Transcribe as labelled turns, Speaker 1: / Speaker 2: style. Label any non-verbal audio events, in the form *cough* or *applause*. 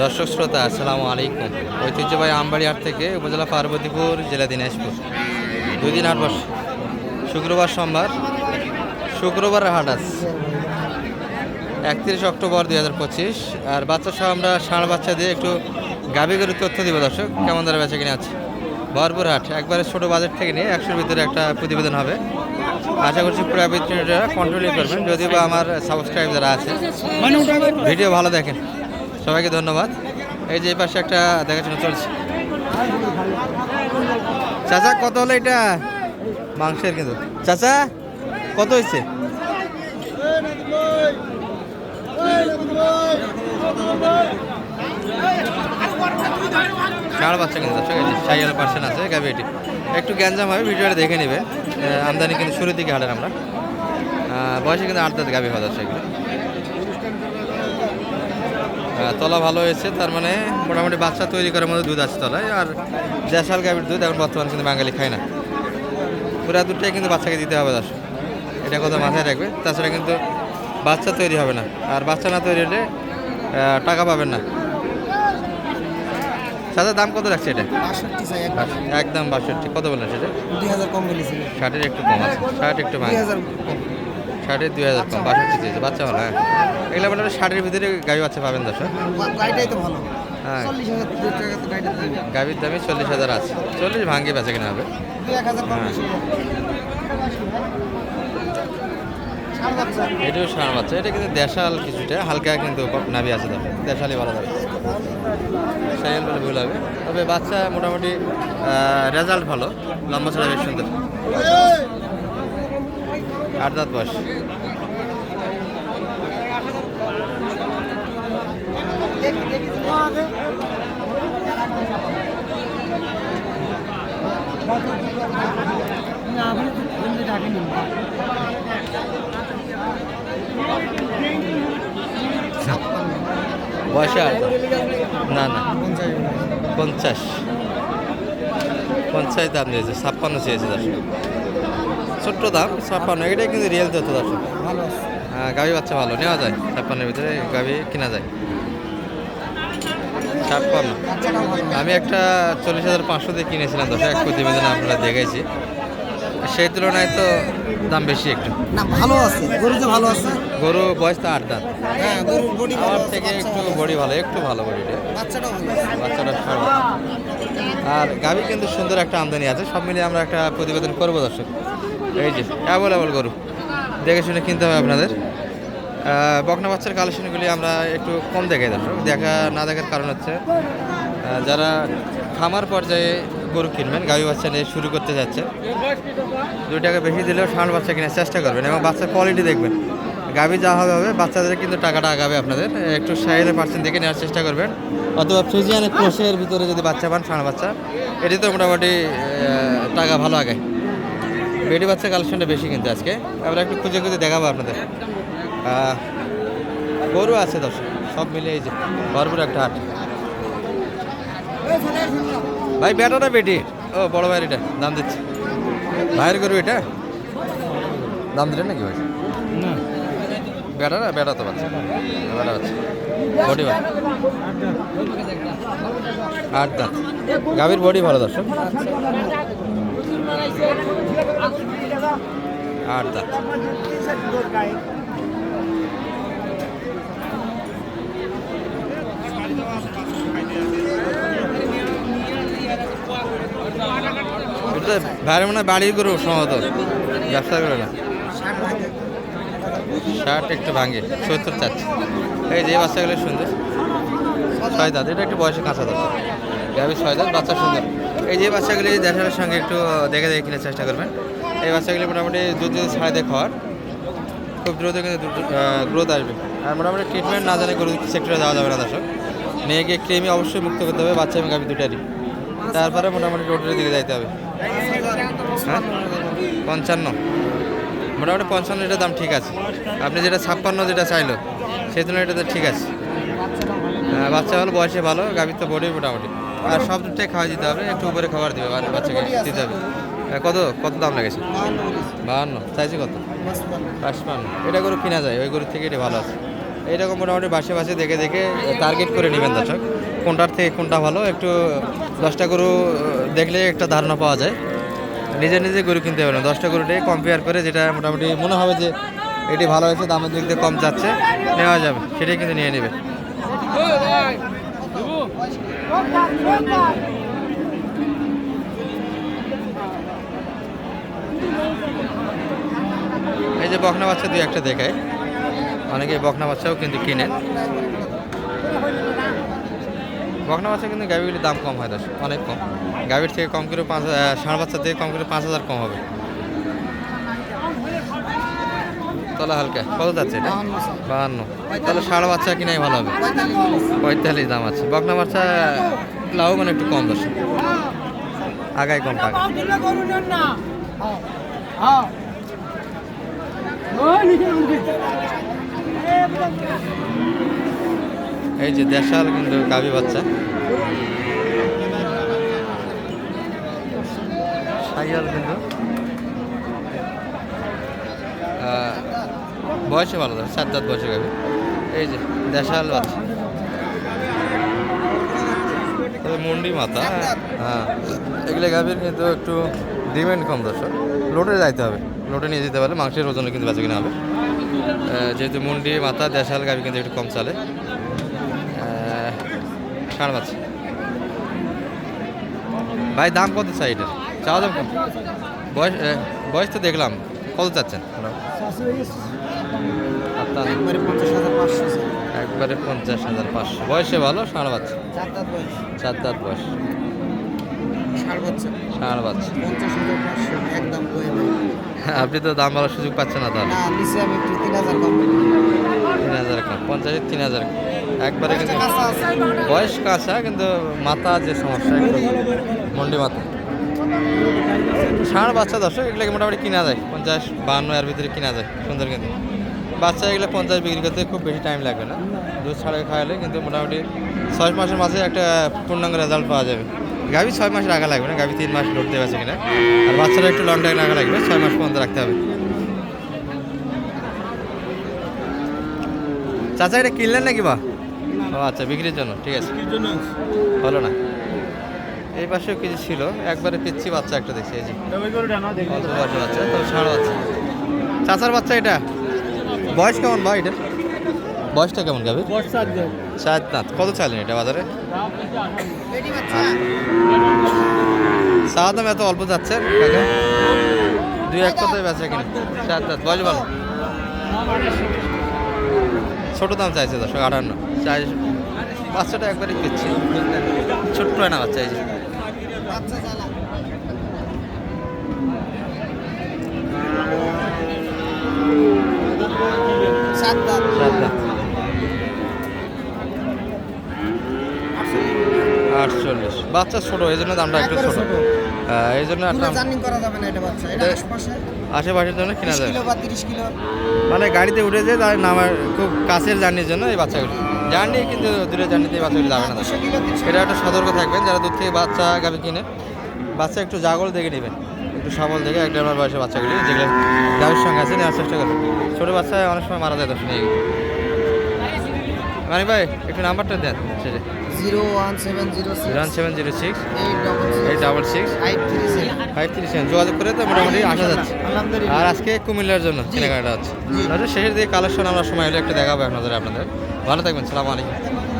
Speaker 1: দর্শক শ্রোতা, আসসালামু আলাইকুম। ঐতিহ্যবাহী আমবাড়ি হাট থেকে উপজেলা পার্বতীপুর জেলা দিনাজপুর। দুই দিন হাট বসে শুক্রবার সোমবার, শুক্রবার হাট আছে একত্রিশ অক্টোবর দুই হাজার পঁচিশ। আর বাচ্চা সহ আমরা ষাঁড় বাচ্চা দিয়ে একটু গাভী গরুর তথ্য দিব দর্শক। কেমন দ্বারা বেচা কিনে আছে? ভরপুর হাট। একবারে ছোটো বাজেট থেকে নিয়ে একশোর ভিতরে একটা প্রতিবেদন হবে। আশা করছি পুরো বিক্রেতারা কন্ট্রোলই করবেন। যদিও বা আমার সাবস্ক্রাইব যারা আছে ভিডিও ভালো দেখেন। সবাইকে ধন্যবাদ। এই যে পাশে একটা দেখাশোনা চলছে। চাচা, কত হলো এটা? মাংসের কিন্তু। চাচা, কত হয়েছে? ষাঁড় বাচ্চা কিন্তু দর্শক, এই যে সাইয়াল পার্সেন্ট আছে গাবি এটি। একটু গ্যাঞ্জাম হবে, ভিডিওটা দেখে নেবে। আমদানি কিন্তু শুরুর দিকে হাটেন আমরা। বয়সে কিন্তু আট দাঁত গাবি হওয়া যাচ্ছে তলা ভালো হয়েছে, তার মানে মোটামুটি বাচ্চা তৈরি করার মধ্যে দুধ আছে তলায়, আর জ্যাসাল গাভীর দুধ এখন বর্তমানে কিন্তু বাঙালি খায় না। পুরা দুধটাই কিন্তু বাচ্চাকে দিতে হবে দর্শক। এটা কথা মাথায় রাখবে। তাছাড়া কিন্তু বাচ্চা তৈরি হবে না। আর বাচ্চা না তৈরি হলে টাকা পাবেন না। সাদা দাম কত রাখছে এটা? একদম বাষট্টি। কত বললেন সেটা?
Speaker 2: দুই হাজার কম বলেছিল
Speaker 1: ষাটের একটু কম আছে। ষাট একটু
Speaker 2: কম
Speaker 1: ষাটের দুই হাজার কম বাষট্টি চেয়েছে বাচ্চা ভালো হ্যাঁ। এগুলো মানে ষাটের ভিতরে গাড়ি বাচ্চা পাবেন দশ
Speaker 2: গাড়িটাই তো ভালো।
Speaker 1: হ্যাঁ। গাভীর দামই চল্লিশ হাজার আছে। চল্লিশ ভাঙ্গে বেচা কিনা হবে? হ্যাঁ। এটাও ষাঁড় বাচ্চা। এটা কিন্তু দেশাল কিছুটা হালকা কিন্তু নাভি আছে দেশালই ভালো যাবে সাইকেল বলে ভুল হবে। তবে বাচ্চা মোটামুটি রেজাল্ট ভালো, লম্বা ছাড়া বেশ সুন্দর। আট দাঁত বয়স। বয়সে দাঁত। না না। পঞ্চাশ। পঞ্চাশ দাম দিয়েছে ছাপ্পান্ন চেয়েছে দর্শক। ছোট্ট দাম ছাপ্পান্ন। এটাই কিন্তু রিয়েল তথ্য দর্শক। হ্যাঁ গাভি বাচ্চা ভালো নেওয়া যায়। ছাপ্পান্নের ভিতরে গাভি কিনা যায়। ছাপ্পান্ন। আমি একটা চল্লিশ হাজার পাঁচশো দিয়ে কিনেছিলাম দশ এক প্রতিবেদন আপনারা দেখেছি। সেই তুলনায় তো দাম বেশি একটু।
Speaker 2: না ভালো আছে গরু তো ভালো আছে।
Speaker 1: গরু বয়স তো আট দাঁত।
Speaker 2: হ্যাঁ গরুর বডি ভালো
Speaker 1: আমার থেকে একটু বডি ভালো একটু ভালো বডিটা
Speaker 2: বাচ্চাটা ভালো
Speaker 1: বাচ্চাটা আর গাভি কিন্তু সুন্দর একটা আমদানি আছে সব মিলিয়ে আমরা একটা প্রতিবেদন করব দর্শক। এই যে অ্যাভেলেবল গরু। দেখে শুনে কিনতে হবে আপনাদের। বকনা বাচ্চার কালেকশনগুলি আমরা একটু কম দেখাই দর্শক। দেখা না দেখার কারণ হচ্ছে যারা খামার পর্যায়ে গরু কিনবেন, গাভি বাচ্চা নিয়ে শুরু করতে যাচ্ছে। দুই টাকা বেশি দিলেও ষাঁড় বাচ্চা কেনার চেষ্টা করবেন এবং বাচ্চার কোয়ালিটি দেখবেন। গাভি যা হবে হবে, বাচ্চাদের কিন্তু টাকাটা আগাবে আপনাদের। একটু সাইডের পার্সেন্ট দেখে নেওয়ার চেষ্টা করবেন। অথবা ফ্রিজিয়ানের ক্রোশের ভিতরে যদি বাচ্চা পান ষাঁড় বাচ্চা, এটি তো মোটামুটি টাকা ভালো আগায়। বেটি বাচ্চা কালেকশনটা বেশি কিন্তু আজকে। আমরা একটু খুঁজে খুঁজে দেখাবো আপনাদের। গরু আছে দর্শক, সব মিলে এই যে, ভরপুর একটা হাট। ভাই বেটাটা বেটি। ও বড় ভাইয়ের এটা দাম দিচ্ছে। ভাইয়ের গরু এটা? দাম দিলেন নাকি ভাই? বেটা না? বেটা তো বাচ্চা। বেটা বাচ্চা। বডি ভাই আট দাঁত। গাভীর বডি ভালো দর্শক। আট দাঁত। ভাইয়ের মনে হয় বাড়ির গরু সম্ভবত। ব্যবসা করে না। শার্ট একটু ভাঙে সত্তর চাচ্ছে। এই যে বাচ্চাগুলো সুন্দর। ছয় দাঁত, এটা একটু বয়সে কাঁচা দাঁত। গাভি ছয় দাঁত, বাচ্চা সুন্দর। এই যে বাচ্চাগুলি দেশের সঙ্গে একটু দেখে দেখে কেনার চেষ্টা করবেন। এই বাচ্চাগুলি মোটামুটি দুধ যদি ছাড়া দিয়ে খাওয়ার, খুব দ্রুত কিন্তু গ্রোথ আসবে। আর মোটামুটি ট্রিটমেন্ট না জানে গরু সেক্টরে যাওয়া যাবে না দর্শক। গিয়ে ক্রিমি অবশ্যই মুক্ত করতে হবে, বাচ্চা এবং গাভি দুটারই। তারপরে মোটামুটি রোডের দিকে যাইতে হবে। হ্যাঁ? পঞ্চান্ন। মোটামুটি পঞ্চান্ন এটার দাম ঠিক আছে। আপনি যেটা ছাপ্পান্ন যেটা চাইলো সেই তুলনায় এটাতে ঠিক আছে। হ্যাঁ, বাচ্চা ভালো বয়সে ভালো গাভীর তো বডি মোটামুটি। আর সব দুধটাই খাওয়া দিতে হবে একটু উপরে খাবার দিবে বাচ্চাকে দিতে হবে। হ্যাঁ, কত কত দাম লেগেছে?
Speaker 2: বাহান্ন।
Speaker 1: চাইছে কত?
Speaker 2: পাঁচপান্ন।
Speaker 1: এটা গরু কিনা যায় ওই গরুর থেকে এটা ভালো আছে। এইরকম মোটামুটি বাসে বাসে দেখে দেখে টার্গেট করে নেবেন দর্শক। কোনটার থেকে কোনটা ভালো, একটু দশটা গরু দেখলে একটা ধারণা পাওয়া যায়। নিজে নিজে গরু কিনতে পারেন দশটা গরুটাই কম্পেয়ার করে যেটা মোটামুটি মনে হবে যে এটি ভালো হয়েছে, দামের দিক দিয়ে কম যাচ্ছে, নেওয়া যাবে, সেটাই কিন্তু নিয়ে নেবে। এই যে বকনা বাচ্চা দুই একটা দেখায়। অনেকে বকনা বাচ্চাও কিন্তু কিনেন বকনা বাচ্চা কিন্তু গাভিগুলির দাম কম হয় দশ অনেক কম। গাভির থেকে কম করে পাঁচ ষাঁড় বাচ্চা থেকে কম করে পাঁচ হাজার কম হবে। তাহলে হালকা, কত যাচ্ছে এটা? বাহান্ন। তাহলে ষাঁড় বাচ্চা কিনাই ভালো হবে। পঁয়তাল্লিশ দাম আছে। বকনা বাচ্চা লাউ মানে একটু কম দশ আগায় কম টাকা এই যে দেশাল কিন্তু গাভী বাচ্চা। সাইয়াল কিন্তু। বয়সে ভালো থাকে সাত দাঁত বয়সে গাভী। এই যে দেশাল বাচ্চা। মুন্ডি মাথা হ্যাঁ। এগুলো গাভীর কিন্তু একটু ডিমান্ড কম দর্শক। লোটে যাইতে হবে। লোটে নিয়ে যেতে পারলে মাংসের ওজনে কিন্তু বেচা কিনা হবে। যেহেতু মুন্ডি মাথা দেশাল গাভী কিন্তু একটু কম চলে। ষাঁড় বাচ্চা ভাই দাম কত চাই এটার? চাওয়া দাম কত? বয়স বয়স তো দেখলাম। কত চাচ্ছেন? আপনার
Speaker 2: একবারে পঞ্চাশ হাজার পাঁচশো
Speaker 1: বয়সে ভালো? ষাঁড় বাচ্চা
Speaker 2: চার দাঁত বয়স। ষাট
Speaker 1: ষাঁড় বাচ্চা
Speaker 2: পঞ্চাশ হাজার পাঁচশো একদম *laughs*
Speaker 1: আপনি তো দাম বলার সুযোগ পাচ্ছেন না তাহলে।
Speaker 2: না নিচে আমি একটু তিন হাজার কম
Speaker 1: তিন হাজার কম পঞ্চাশের তিন হাজার। একবারে কিন্তু বয়স কাঁচা কিন্তু মাথা যে সমস্যা একটু মন্ডি মাথা। ষাঁড় বাচ্চা দর্শক এগুলোকে মোটামুটি কিনা যায়? পঞ্চাশ বান্ন এর ভিতরে কিনা যায়? সুন্দর কিন্তু। বাচ্চা এগুলো পঞ্চাশ বিক্রি করতে খুব বেশি টাইম লাগবে না। দুধ ছাড়া খাওয়ালে কিন্তু মোটামুটি ছয় মাসের মাঝে একটা পূর্ণাঙ্গ রেজাল্ট পাওয়া যাবে। গাভি ছয় মাস রাখা লাগবে না গাভি তিন মাস লড়তে পারছে কিনা। আর বাচ্চারা একটু লং টাইম রাখা লাগবে ছয় মাস পর্যন্ত রাখতে হবে। চাচা এটা কিনলেন নাকি বা? ও আচ্ছা বিক্রির জন্য ঠিক আছে। হলো না। এই পাশেও কিছু ছিল একবারে পিচ্ছি বাচ্চা একটা দেখছি এই যে। বাচ্চা তো ষাঁড় বাচ্চা। চাচার বাচ্চা এটা? বয়স কেমন ভাই এটা? বয়সটা কেমন গাবে দাঁত কত চাইলেন এটা বাজারে? চা দাম এত অল্প যাচ্ছে? দুই এক কথায় বেচা কিনা। দাঁত বয়স ভালো? ছোট দাম চাইছে দর্শক, আটান্ন। চাই বাচ্চাটা একবারই পিচ্ছি ছোট্ট না বাচ্চা, এই যে
Speaker 2: বাচ্চা চালা সাত দাঁত
Speaker 1: চার দাঁত আটচল্লিশ বাচ্চা ছোট এই জন্য দামটা একটু ছোট। হ্যাঁ, এই জন্য একটা
Speaker 2: করা যাবে না এটা বাচ্চা। এটা
Speaker 1: এ- আশেপাশের জন্য কিনা যায়।
Speaker 2: বা কিলো।
Speaker 1: মানে গাড়িতে উঠে যে তার নামার খুব কাছের জার্নির জন্য এই বাচ্চাগুলো। জার্নি কিন্তু দূরে জার্নিতে এই বাচ্চাগুলো যাবে না এটা একটা সতর্ক থাকবেন যারা দূর থেকে বাচ্চা গাভি কিনে বাচ্চা একটু জাগল দেখে নেবেন। একটু সবল দেখে এক দেড় মাস বয়সের বাচ্চাগুলি যেগুলো গাভির সঙ্গে আছে নেওয়ার চেষ্টা করবেন। ছোটো বাচ্চা অনেক সময় মারা যায় দশ গিয়ে মানে ভাই একটু নাম্বারটা দেন। সেটা
Speaker 2: zero one seven zero
Speaker 1: zero one seven zero six.
Speaker 2: Eight double
Speaker 1: six.
Speaker 2: Five three seven.
Speaker 1: যোগাযোগ করে তো মোটামুটি আসা যাচ্ছে। আর আজকে কুমিল্লার জন্য কেনাকাটা আছে
Speaker 2: জি।
Speaker 1: শেষের দিকে কালেকশন আমরা সময় হলে একটু দেখাবো আপনাদের আপনাদের। ভালো থাকবেন সালাম আলাইকুম।